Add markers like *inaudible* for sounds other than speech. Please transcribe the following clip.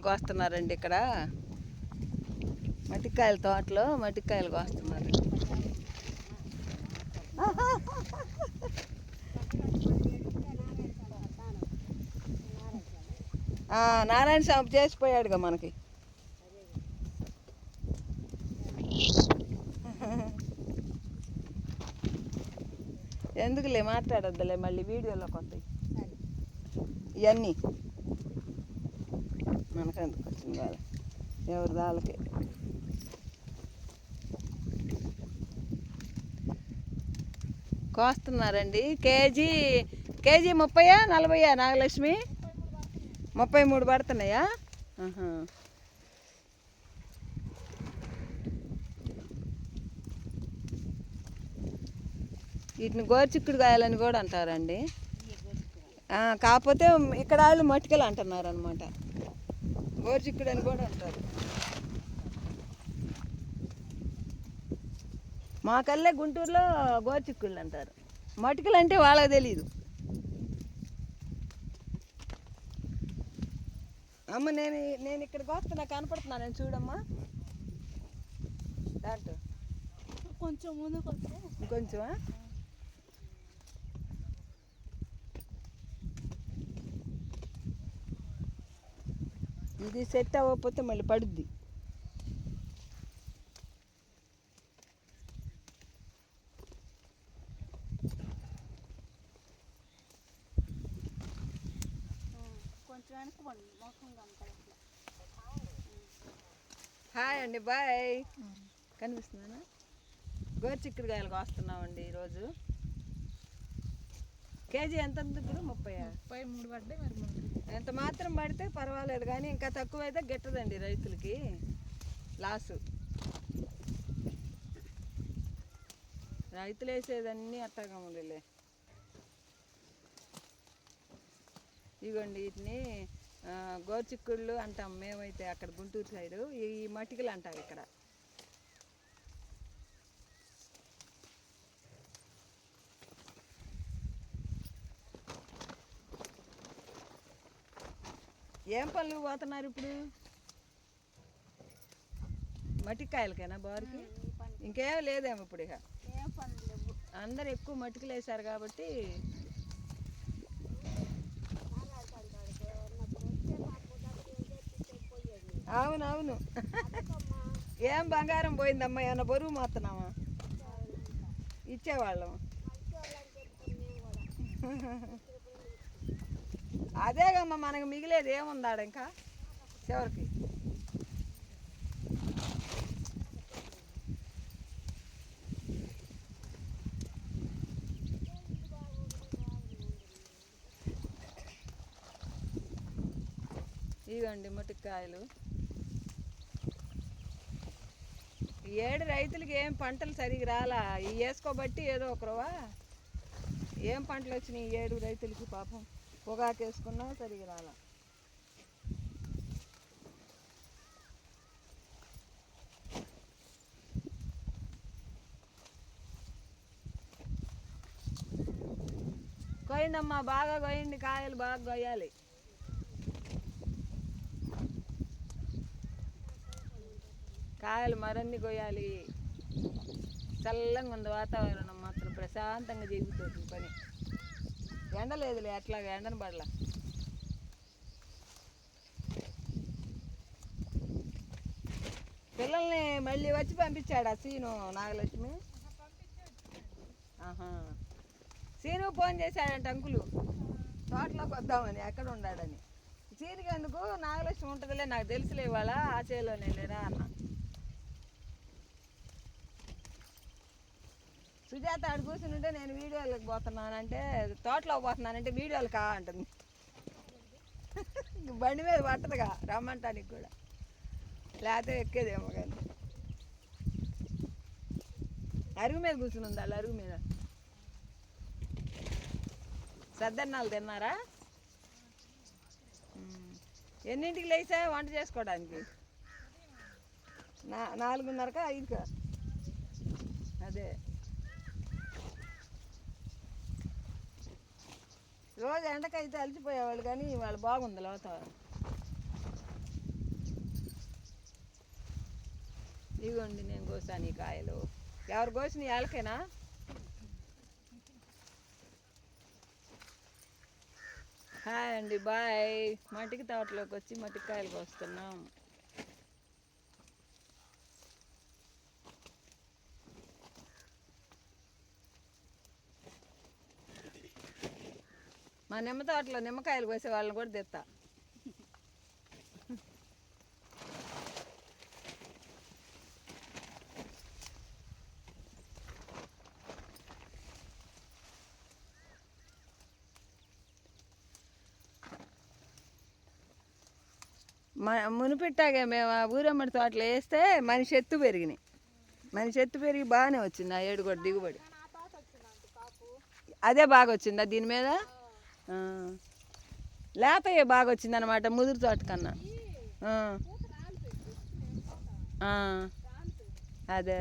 మటికాయలు కోస్తున్నారండి ఇక్కడ. మటికాయల తోటలో మటికాయలు కోస్తున్నారు. నారాయణ స్వామి చేసిపోయాడుగా మనకి. ఎందుకులే మాట్లాడొద్దులే మళ్ళీ వీడియోలోకి వస్తాయి ఇవన్నీ మనకెందుకు వచ్చింది వాళ్ళ ఎవరి దాళ్ళకి? కోస్తున్నారండి. కేజీ కేజీ ముప్పయా నలభైయా నాగలక్ష్మి? ముప్పై మూడు పడుతున్నాయా? వీటిని గోరుచిక్కుడు కాయాలని కూడా అంటారండి. కాకపోతే ఇక్కడ వాళ్ళు మట్టికలు అంటున్నారు అనమాట గోరుచిక్కుడు అని కూడా అంటారు. మా కల్లే గుంటూరులో గోరుచిక్కుళ్ళు అంటారు. మటికలు అంటే వాళ్ళకి తెలియదు అమ్మ నేను నేను ఇక్కడికి వస్తున్నా కనపడుతున్నాను చూడమ్మా. దాంట్లో. కొంచెం ముందుకు వస్తే ఇంకొంచెమా? ఇది సెట్ అవ్వకపోతే మళ్ళీ పడుద్ది. హాయ్ అండి బాయ్. కనిపిస్తుందా? గోరుచిక్కుడుకాయలు కోస్తున్నామండి ఈరోజు. కేజీ ఎంత ఉంది ఇప్పుడు? ముప్పై ముప్పై మూడు పడ్డాయి మరి ముందు. ఎంత మాత్రం పడితే పర్వాలేదు కానీ ఇంకా తక్కువైతే గిట్టదండి రైతులకి. లాసు. రైతులు వేసేదన్నీ అట్టగా ఉందిలే ఇగోండి వీటిని గోర్చిక్కుళ్ళు అంటాం మేమైతే అక్కడ గుంటూరు సైడు. ఈ మటికలు అంటాం ఇక్కడ. ఏం పళ్ళు పోతున్నారు ఇప్పుడు? మటికాయలకేనా బారుకి? ఇంకేం లేదేమో ఇప్పుడు ఇక. అందరు ఎక్కువ మటుకులు వేశారు కాబట్టి అవునవును. ఏం బంగారం పోయిందమ్మా? ఏమన్నా బరువు మాత్రనామా ఇచ్చేవాళ్ళం. *laughs* అదేగమ్మా మనకు మిగిలేదు ఏముందాడు ఇంకా? చివరికి. ఇదిగోండి ముటికాయలు ఈ ఏడు రైతులకి ఏం పంటలు సరిగ్గా రాలా? వేసుకోబట్టి ఏదో ఒకరవా? ఏం పంటలు వచ్చినాయి ఈ ఏడు రైతులకి పాపం? పొగాకు వేసుకున్నా సరిగ్గా రాలా. కొయ్యండమ్మా బాగా కొయ్యండి కాయలు బాగా కొయ్యాలి కాయలు మరన్ని కొయ్యాలి చల్లంగా ఉంది వాతావరణం మాత్రం ప్రశాంతంగా జరుగుతుంది పని. ఎండ లేదులే అట్లా ఎండను పడలా. పిల్లల్ని మళ్ళీ వచ్చి పంపించాడా సీను నాగలక్ష్మి? ఆహా. సీను ఫోన్ చేశాడంట అంకులు. తోటలోకి వద్దామని ఎక్కడ ఉన్నాడని సీనుకి ఎందుకు? నాగలక్ష్మి ఉంటుందిలే నాకు తెలుసులే ఇవాళ ఆ లేరా అన్న. సుజాత ఆడు కూర్చుని ఉంటే నేను వీడియోలకు పోతున్నానంటే తోటలోకి పోతున్నానంటే వీడియోలు కా అంటుంది. బండి మీద పట్టదుగా రమ్మంటానికి కూడా. లేకపోతే ఎక్కేదేమో కానీ. అరుగు మీద కూర్చుని ఉంది వాళ్ళు అరుగు మీద. సద్దన్నాలు తిన్నారా? ఎన్నింటికి లేచా వంట చేసుకోవడానికి? నా నాలుగున్నరకా ఐదుకా? అదే. రోజు ఎండకైతే అలసిపోయేవాళ్ళు కానీ వాళ్ళు బాగుంది లోత. ఇదిగోండి నేను కోసాను ఈ కాయలు. ఎవరు కోసిన వాళ్ళకేనా హాయ్ అండి బాయ్. మట్టికి తోటలోకి వచ్చి మట్టికాయలు కోస్తున్నాం. మా నిమ్మ తోటలో నిమ్మకాయలు కోసే వాళ్ళని కూడా తెస్తా మ మునిపెట్టాగా మేము ఆ ఊరమ్మడి తోటలో వేస్తే మనిషి ఎత్తు పెరిగినాయి. మనిషి ఎత్తు పెరిగి బాగానే వచ్చింది ఆ ఏడు కూడా దిగుబడి అదే బాగా వచ్చిందా దీని మీద. లేతయే బాగా వచ్చింది అనమాట ముదురు తోట కన్నా. అదే.